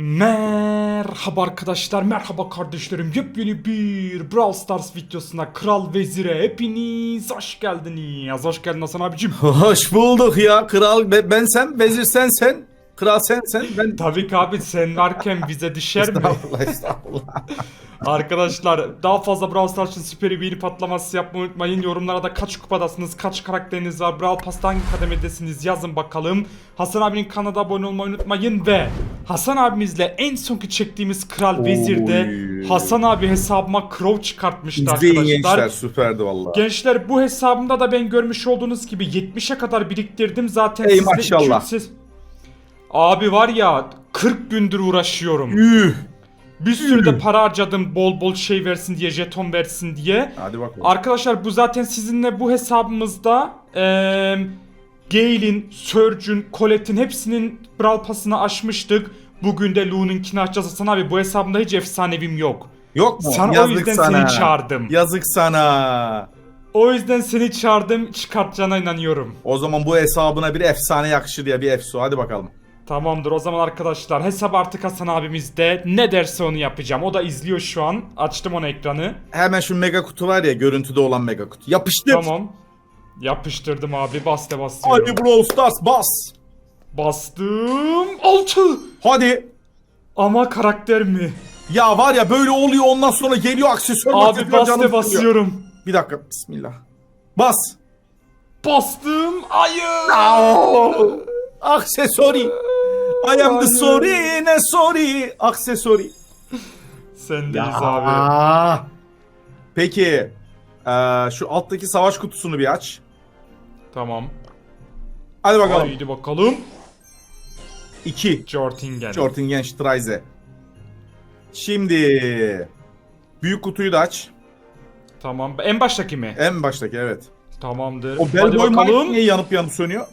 Merhaba arkadaşlar, merhaba kardeşlerim. Yepyeni bir Brawl Stars videosuna Kral Vezir'e hepiniz hoş geldiniz. Hoş geldin Hasan abicim. Hoş bulduk ya kral Be- ben sen vezir sen sen kral sen sen ben Tabii ki abi sen varken bize düşer mi? Estağfurullah estağfurullah. Arkadaşlar daha fazla Brawl Stars için süper bir patlaması yapmayı unutmayın. Yorumlara da kaç kupadasınız, kaç karakteriniz var, Brawl Pass'ta hangi kademedesiniz yazın bakalım. Hasan abinin kanalına abone olmayı unutmayın ve Hasan abimizle en sonki çektiğimiz Kral Vezir'de Oy. Hasan abi hesabıma Crow çıkartmıştı İzleyin arkadaşlar. gençler süperdi valla. Gençler bu hesabımda da ben görmüş olduğunuz gibi 70'e kadar biriktirdim zaten Ey sizle maşallah. 200 ses- Abi var ya 40 gündür uğraşıyorum. Üh. Bir sürü de para harcadım bol bol şey versin diye, jeton versin diye. Hadi bakalım. Arkadaşlar bu zaten sizinle bu hesabımızda eee Gale'in, Surge'ün, Colette'in hepsinin Brawl Pass'ını açmıştık. Bugün de Lu'nunkini açacağız Hasan abi. Bu hesabımda hiç efsanevim yok. Yok mu? Sana o yüzden seni çağırdım. Yazık sana. O yüzden seni çağırdım. Çıkartacağına inanıyorum. O zaman bu hesabına bir efsane yakışır ya bir efsu. Hadi bakalım. Tamamdır o zaman arkadaşlar hesap artık Hasan abimizde ne derse onu yapacağım. O da izliyor şu an. Açtım ona ekranı. Hemen şu mega kutu var ya görüntüde olan mega kutu. Yapıştır. Tamam. Yapıştırdım abi bas de basıyorum. Hadi Brawl Stars bas. Bastım. 6. Hadi. Ama karakter mi? Ya var ya böyle oluyor ondan sonra geliyor aksesuar. Abi bas de basıyorum. Bir dakika bismillah. Bas. Bastım. Hayır. Oh, Accessory. I am the sorry, ne sorry. Accessory. Sendeyiz abi. Peki. eee, şu alttaki savaş kutusunu bir aç. Tamam. Hadi bakalım. Haydi bakalım. 2. Jortingen. Jortingen Streise. Şimdi. Büyük kutuyu da aç. Tamam. En baştaki mi? En baştaki evet. Tamamdır. O Bellboy Mike niye yanıp yanıp sönüyor?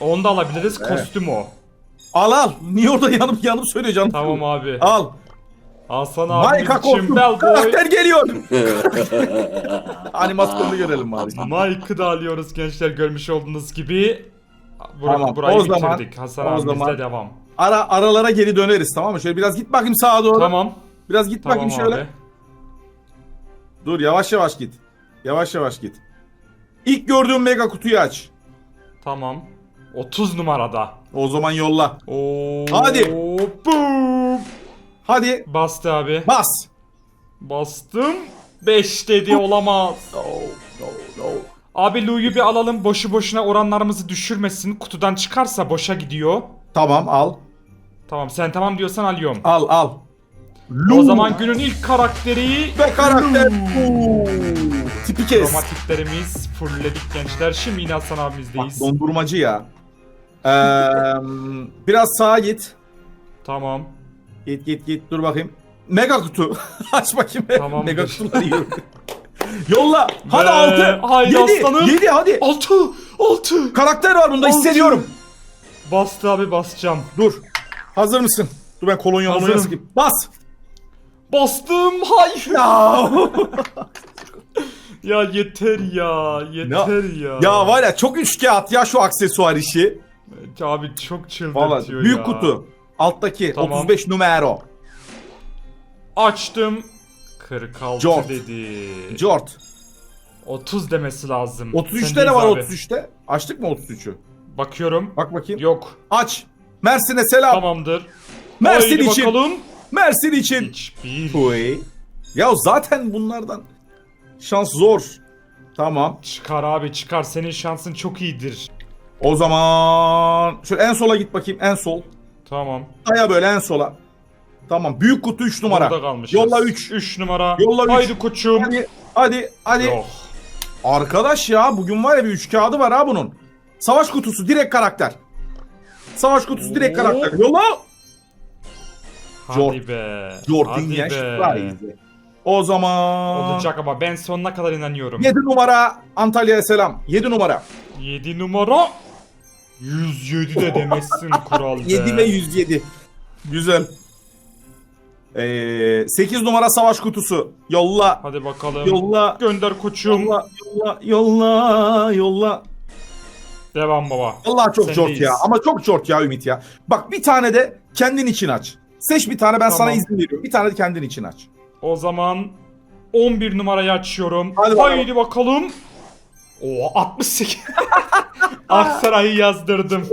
Onu da alabiliriz. Evet. Kostüm o. Al al. Niye orada yanıp yanıp sönüyor canım? Tamam abi. Al. Hasan abimiz Mike'a için korktum. Bellboy. Karakter geliyor. Animasyonunu görelim bari. Mike'ı da alıyoruz gençler görmüş olduğunuz gibi. Bur Tamam, Burayı o zaman- bitirdik. Hasan o abimizle zaman- devam. Ara aralara geri döneriz tamam mı? Şöyle biraz git bakayım sağa doğru. Tamam. Biraz git Tamam bakayım şöyle. abi. Dur yavaş yavaş git. Yavaş yavaş git. İlk gördüğün mega kutuyu aç. Tamam. 30 numarada. O zaman yolla. Oo, Hadi. Boom. Hadi Bastı abi. bas. Bastım. 5 dedi olamaz. No, no, no. Abi Lu'yu bir alalım. Boşu boşuna oranlarımızı düşürmesin. Kutudan çıkarsa boşa gidiyor. Tamam al. Tamam sen tamam diyorsan alıyorum. Al al. O zaman günün ilk karakteri Ve karakter. Oo, Tipi kes. Romantiklerimiz fullledik gençler. Şimdi yine Hasan Bak abimizdeyiz. dondurmacı ya. Ee, biraz sağa git. Tamam. Git git git dur bakayım. Mega kutu. Aç bakayım. Tamamdır. Mega kutuları yiyorum. Yolla. Hadi Ve- altı. haydi Yedi. aslanım. Yedi hadi. 6 6 Karakter var bunda Altı. hissediyorum. Bastı abi basacağım. Dur. Hazır mısın? Dur ben kolonya kolonya sıkayım. Bas. Bastım. Hayır. Ya. Ya yeter ya. Yeter ya. ya var ya çok üç kağıt ya şu aksesuar işi. Abi çok çıldırtıyor büyük ya. kutu. Alttaki Tamam. 35 numara. Açtım. 46 Jort. dedi. Jort. 30 demesi lazım. 33'te Sendeyiz ne var abi. 33'te? Açtık mı 33'ü? Bakıyorum. Bak bakayım. Yok. Aç. Mersin'e selam. Tamamdır. Mersin Haydi için. bakalım. Mersin için. Hiçbir. Uy. Ya zaten bunlardan şans zor. Tamam. Çıkar abi çıkar. Senin şansın çok iyidir. O zaman şöyle en sola git bakayım. En sol. Tamam. Aya böyle en sola. Tamam. Büyük kutu 3 numara. Burada kalmışız. Yolla 3. 3 numara. Yolla üç. Haydi koçum. Hadi hadi hadi. Yok. Arkadaş ya bugün var ya bir 3 kağıdı var ha bunun. Savaş kutusu direkt karakter. Savaş kutusu direkt karakter. Yolla. Hadi Jort- be. Jordan Yaş. O zaman Olacak ama ben sonuna kadar inanıyorum. 7 numara Antalya'ya selam. 7 numara. 7 numara 107 de demezsin kural be. 7 ve 107. Güzel. Ee, 8 numara savaş kutusu. Yolla. Hadi bakalım. Yolla. Gönder koçum. Yolla. Yolla. Yolla. Yolla. Devam baba. Allah çok short ya. Ama çok short ya Ümit ya. Bak bir tane de kendin için aç. Seç bir tane ben sana Tamam. izin veriyorum. Bir tane de kendin için aç. O zaman 11 numarayı açıyorum. Hadi bakalım. Haydi bakalım. Oo 68. Aksaray'ı yazdırdım.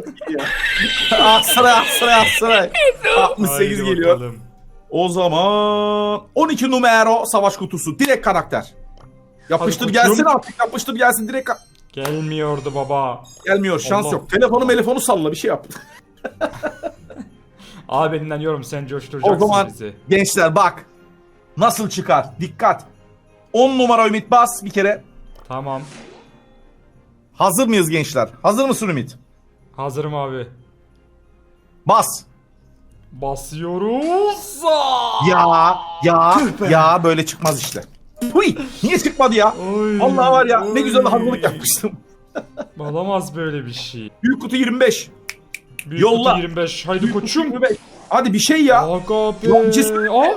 Aksaray Aksaray Aksaray. 68 Haydi geliyor. bakalım. O zaman 12 numara savaş kutusu. Direkt karakter. Yapıştır Hadi gelsin artık. Yapıştır gelsin direkt. ka- Gelmiyordu baba. Gelmiyor şans Allah. yok. Telefonu telefonu salla bir şey yap. Abi benden yorum sen coşturacaksın O zaman bizi. gençler bak. Nasıl çıkar? Dikkat. 10 numara Ümit bas bir kere. Tamam. Hazır mıyız gençler? Hazır mısın Ümit? Hazırım abi. Bas. Basıyoruz. Ya ya ya böyle çıkmaz işte. Huy, niye çıkmadı ya? Oy, Allah var ya ne güzel hazırlık yapmıştım. Olamaz böyle bir şey. Büyük kutu 25. Büyük Yolla. kutu 25. Haydi koçum. 25. Hadi bir şey ya. Aga be. Aa!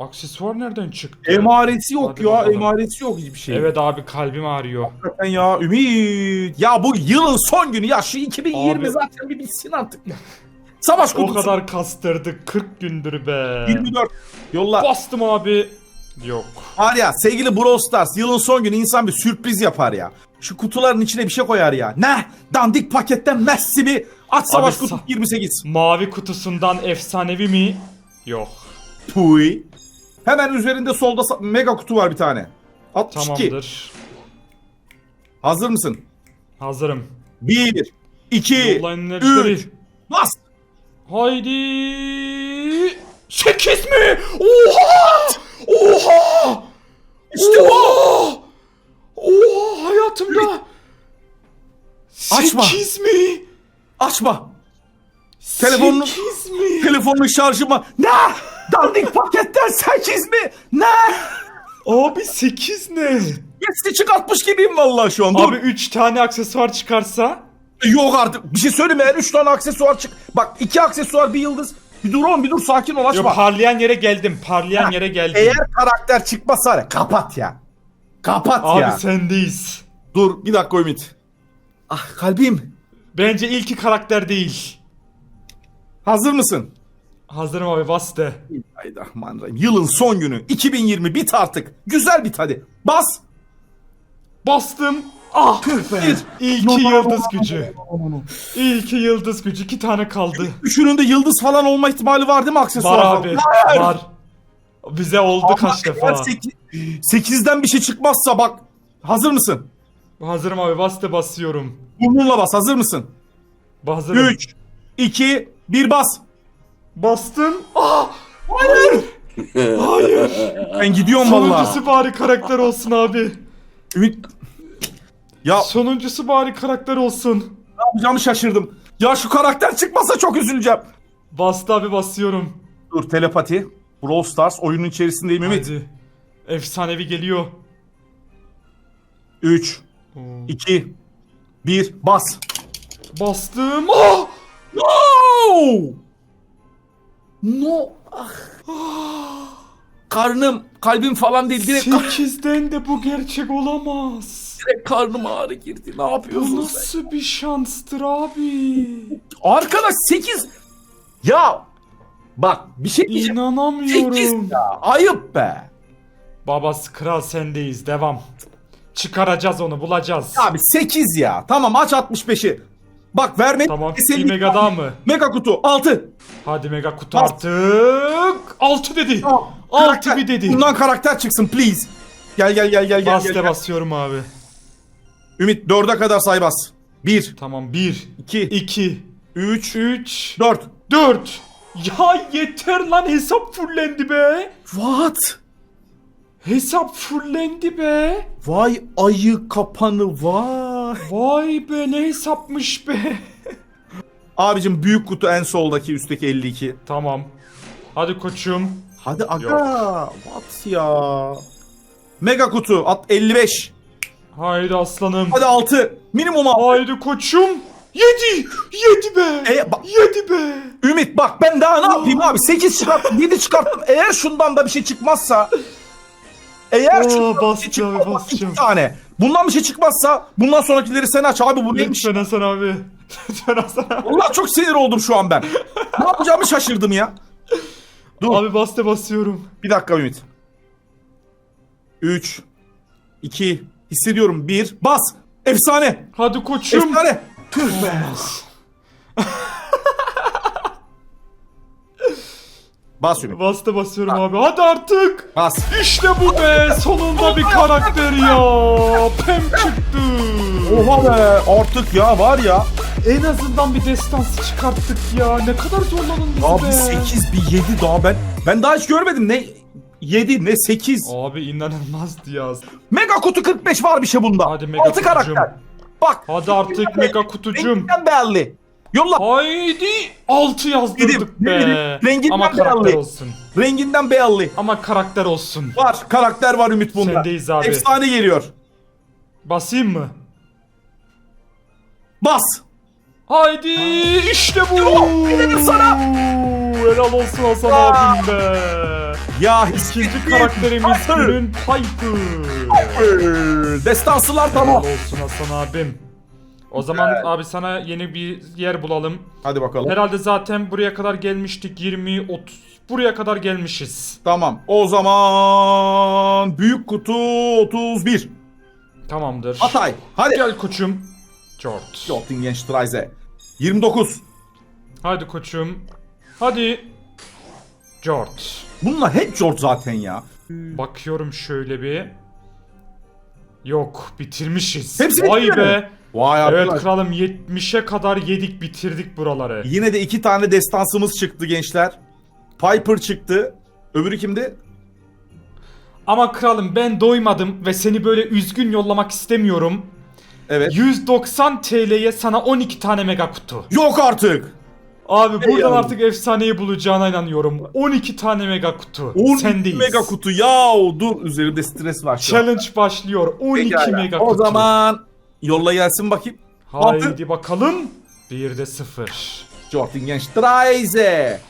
Aksesuar nereden çıktı? Emaresi yok Hadi ya. bakalım. Emaresi yok hiçbir şey. Evet abi kalbim ağrıyor. Hakikaten ya Ümit. Ya bu yılın son günü ya şu 2020 Abi. zaten bir bitsin artık. ya. Savaş O kadar kastırdık 40 gündür be. 24. Yolla. Bastım abi. Yok. Var ya sevgili Brawl Stars yılın son günü insan bir sürpriz yapar ya. Şu kutuların içine bir şey koyar ya. Ne? Dandik paketten Messi bir aç savaş sa- kutusu 28. Mavi kutusundan efsanevi mi? Yok. Puy. Hemen üzerinde solda mega kutu var bir tane. 62. Tamamdır. Hazır mısın? Hazırım. 1 2 Yollayın enerjileri. 3 Bas. Haydi. 8 mi? Oha! Oha! İşte. Oha! Oha hayatımda. Açma. 8 mi? Açma. Telefonunu- 8 mi? Telefonun şarjı mı? Ne? Dandik paketten 8 mi? Ne? Abi 8 ne? Messi çıkartmış gibiyim vallahi şu an. Dur. Abi 3 tane aksesuar çıkarsa Yok artık. Bir şey söyleyeyim mi? Eğer 3 tane aksesuar çık. Bak 2 aksesuar bir yıldız. Bir dur oğlum bir dur sakin ol Yo, açma. parlayan yere geldim. Parlayan Ha, yere geldim. Eğer karakter ya, kapat ya. Kapat Abi ya. sendeyiz. Dur bir dakika Ümit. Ah kalbim. Bence ilki karakter değil. Hazır mısın? Hazırım abi bas de. Bismillahirrahmanirrahim. Yılın son günü. 2020 bit artık. Güzel bit hadi. Bas. Bastım. Ah! Bir. İlki yıldız gücü. İlki yıldız gücü. iki tane kaldı. Üçünün de yıldız falan olma ihtimali var değil mi aksesuar? Var abi. Hayır. Var. Bize oldu Ama kaç defa. seki- Sekizden bir şey çıkmazsa bak. Hazır mısın? Hazırım abi bas de basıyorum. Burnunla bas. Hazır mısın? Hazırım. 3, 2, 1 bas. Bastım. Ah! Hayır. Hayır. Ben gidiyorum valla. Sonuncusu bari karakter olsun abi. Ümit. Ya Sonuncusu bari karakter olsun. ne yapacağımı şaşırdım. Ya şu karakter çıkmasa çok üzüleceğim. Bastı abi basıyorum. Dur telepati. Brawl Stars oyunun içerisindeyim Ümit. Hadi. Efsanevi geliyor. 3, Oo. 2, 1 bas. Bastım. Ah! No! No. Ah. Karnım, kalbim falan değil. Direkt, kar- Sekizden de bu gerçek olamaz. direkt karnım ağrı girdi. Ne Bu yapıyorsun sen? nasıl bir şanstır abi? Arkadaş 8. Ya bak bir şey diyeceğim. 8 İnanamıyorum. ya. Ayıp be. Babası kral sendeyiz. Devam. Çıkaracağız onu bulacağız. Abi 8 ya. Tamam aç 65'i. Bak verme. Tamam. Bir mega daha mı? Mega kutu 6. Hadi mega kutu Bas. artık. Altı dedi. Altı bir dedi. Bundan karakter çıksın please. Gel gel gel gel gel. Bas gel, gel. basıyorum abi. Ümit 4'e kadar say bas. 1, Tamam. Bir. 2, iki, 3, Üç. 4. Dört. Ya yeter lan hesap fullendi be. What? Hesap fullendi be. Vay ayı kapanı vay. Vay be ne hesapmış be. Abicim büyük kutu en soldaki üstteki 52. Tamam. Hadi koçum. Hadi aga. What ya? Mega kutu at 55. Haydi aslanım. Hadi 6. Minimum 6. Haydi koçum. Yedi. Yedi be. E, bak- Yedi be. Ümit bak ben daha ne yapayım abi? 8 çıkarttım 7 çıkarttım. Eğer şundan da bir şey çıkmazsa. Eğer Aa, şundan bir bastı şey çıkmazsa basacağım. iki tane. Bundan bir şey çıkmazsa bundan sonrakileri sen aç abi bu neymiş? Lütfen Hasan abi. Lütfen Hasan abi. Allah çok sinir oldum şu an ben. ne yapacağımı şaşırdım ya. Dur. Abi baste basıyorum. Bir dakika Ümit. 3 2 hissediyorum. 1 bas. Efsane. Hadi koçum. Efsane. Tüh be. Bas Ümit. Baste basıyorum abi. Hadi artık. Bas. İşte bu be. Sonunda bir karakter ya. Pem çıktı. Oha be artık ya var ya. En azından bir destansı çıkarttık ya. Ne kadar zorladın bizi Abi be. 8 bir 7 daha ben. Ben daha hiç görmedim ne 7 ne 8. Abi inanılmazdı ya. Mega kutu 45 var bir şey bunda. Hadi mega 6 kutucum. karakter. Bak. Hadi artık mega kutucum. Belli. Yolla. Haydi 6 yazdırdık Dedim, be. Renginden Ama karakter olsun. Renginden belli. Ama karakter olsun. Var. Karakter var Ümit bunda. Sendeyiz abi. Efsane geliyor. Basayım mı? Bas. Haydi işte bu. dedim sana. Helal olsun Hasan abim be. Ya İkinci karakterimiz günün Piper. Destansılar Helal tamam. olsun Hasan abim. O zaman abi sana yeni bir yer bulalım. Hadi bakalım. Herhalde zaten buraya kadar gelmiştik 20 30 buraya kadar gelmişiz. Tamam. O zaman büyük kutu 31. Tamamdır. Hatay. Hadi. Gel koçum. George. Göttingenstraße. 29. Hadi koçum. Hadi. George. Bunlar hep George zaten ya. Bakıyorum şöyle bir. Yok bitirmişiz. Hepsi Vay bitti mi? be. Vay Evet arkadaş. kralım 70'e kadar yedik bitirdik buraları. Yine de iki tane destansımız çıktı gençler. Piper çıktı. Öbürü kimdi? Ama kralım ben doymadım ve seni böyle üzgün yollamak istemiyorum. Evet. 190 TL'ye sana 12 tane mega kutu. Yok artık. Abi buradan yavrum. artık efsaneyi bulacağına inanıyorum. 12 tane mega kutu. 12 Sendeyiz. mega kutu. Yahu dur üzerimde stres var şu an. Challenge başlıyor. 12 Pekala. mega O kutu. zaman yolla gelsin bakayım. Haydi bakalım. 1'de 0. Göttingenstraße.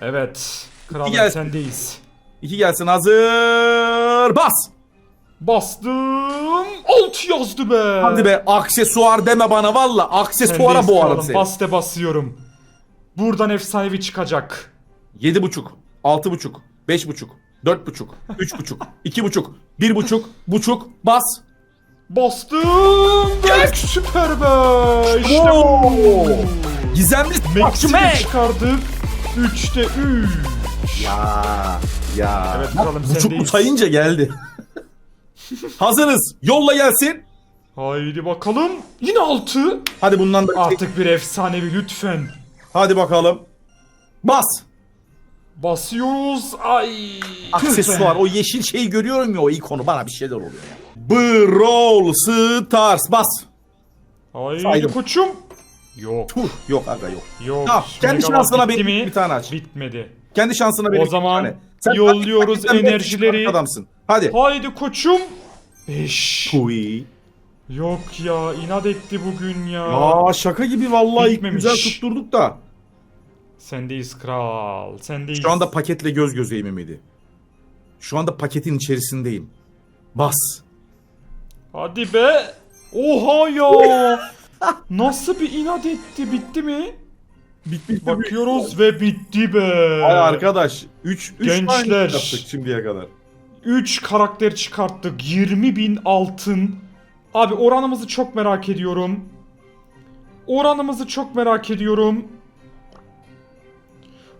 Evet. Kralım gelsin. sendeyiz. İki gelsin hazır. Bas. Bastım. 6 yazdı be. Hadi be aksesuar deme bana valla. Aksesuara Sendeyiz boğarım kralım. seni. Baste basıyorum. Buradan efsanevi çıkacak. Yedi buçuk, altı buçuk, beş buçuk, dört buçuk, üç buçuk, iki buçuk, bir buçuk, buçuk, bas. Bastım. Gel süper be. İşte bu. Gizemli Maxim'i çıkardık. 3'te 3. Ya ya. Evet, Bak, kralım, buçuk sendeyiz. sayınca geldi. Hazırız. Yolla gelsin. Haydi bakalım. Yine 6. Hadi bundan da Artık bir efsanevi lütfen. Hadi bakalım. Bas. Basıyoruz. Ay. Aksesuar o yeşil şeyi görüyorum ya o ikonu bana bir şeyler oluyor. Brawl Stars bas. Haydi Saydım. koçum. Yok. Tuh yok aga yok. Yok. Tamam, kendi Megaman şansına bitti bir- mi? bir tane aç. Bitmedi. Kendi şansına O benim zaman bir tane. Sen yolluyoruz hakikaten enerjileri. adamsın. Hadi. Haydi koçum. 5. Kuy. Yok ya inat etti bugün ya. Aa şaka gibi vallahi Bitmemiş. güzel tutturduk da. Sendeyiz kral. Sendeyiz. Şu anda paketle göz gözeyim Ümidi. Şu anda paketin içerisindeyim. Bas. Hadi be. Oha ya. Nasıl bir inat etti? Bitti mi? Bitti. Bakıyoruz ve bitti be. Ay arkadaş 3 3 Gençler. yaptık şimdiye kadar. 3 karakter çıkarttık. 20 bin altın. Abi oranımızı çok merak ediyorum. Oranımızı çok merak ediyorum.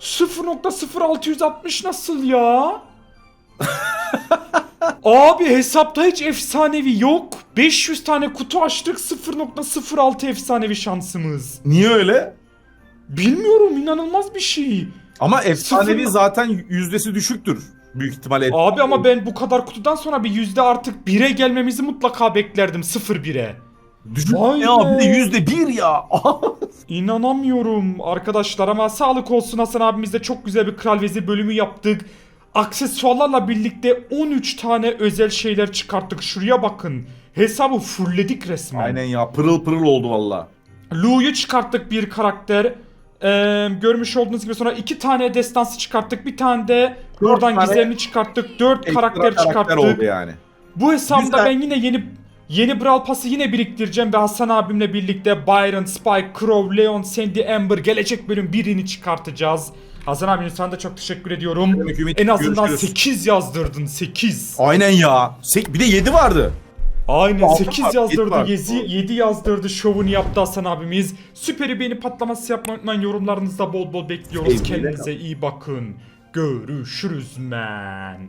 0.0660 nasıl ya? Abi hesapta hiç efsanevi yok. 500 tane kutu açtık 0.06 efsanevi şansımız. Niye öyle? Bilmiyorum inanılmaz bir şey. Ama efsanevi Sıfır- zaten yüzdesi düşüktür. Büyük ihtimalle. Abi ama ben bu kadar kutudan sonra bir yüzde artık 1'e gelmemizi mutlaka beklerdim 0-1'e. Düşük Vay ya be. bir de yüzde bir ya. İnanamıyorum arkadaşlar ama sağlık olsun Hasan abimizle çok güzel bir Kral Vezir bölümü yaptık. Aksesuarlarla birlikte 13 tane özel şeyler çıkarttık. Şuraya bakın. Hesabı fullledik resmen. Aynen ya pırıl pırıl oldu valla. Lu'yu çıkarttık bir karakter. Ee, görmüş olduğunuz gibi sonra iki tane destansı çıkarttık. Bir tane de buradan gizemli çıkarttık. Dört Ekstra karakter çıkarttık. oldu yani. Bu hesapta Güzel. ben yine yeni Yeni Brawl Pass'ı yine biriktireceğim ve Hasan abimle birlikte Byron, Spike, Crow, Leon, Sandy, Amber gelecek bölüm birini çıkartacağız. Hasan abim sana da çok teşekkür ediyorum. Demek Ümit, en azından görüşürüz. 8 yazdırdın 8. Aynen ya. Bir de 7 vardı. Aynen Altı 8 var, yedi yazdırdı, var. 7, 7 yazdırdı şovunu yaptı Hasan abimiz. Süperi beğeni patlaması yapmayı unutmayın. Yorumlarınızda bol bol bekliyoruz. Sevgiyle Kendinize iyi bakın. Görüşürüz men.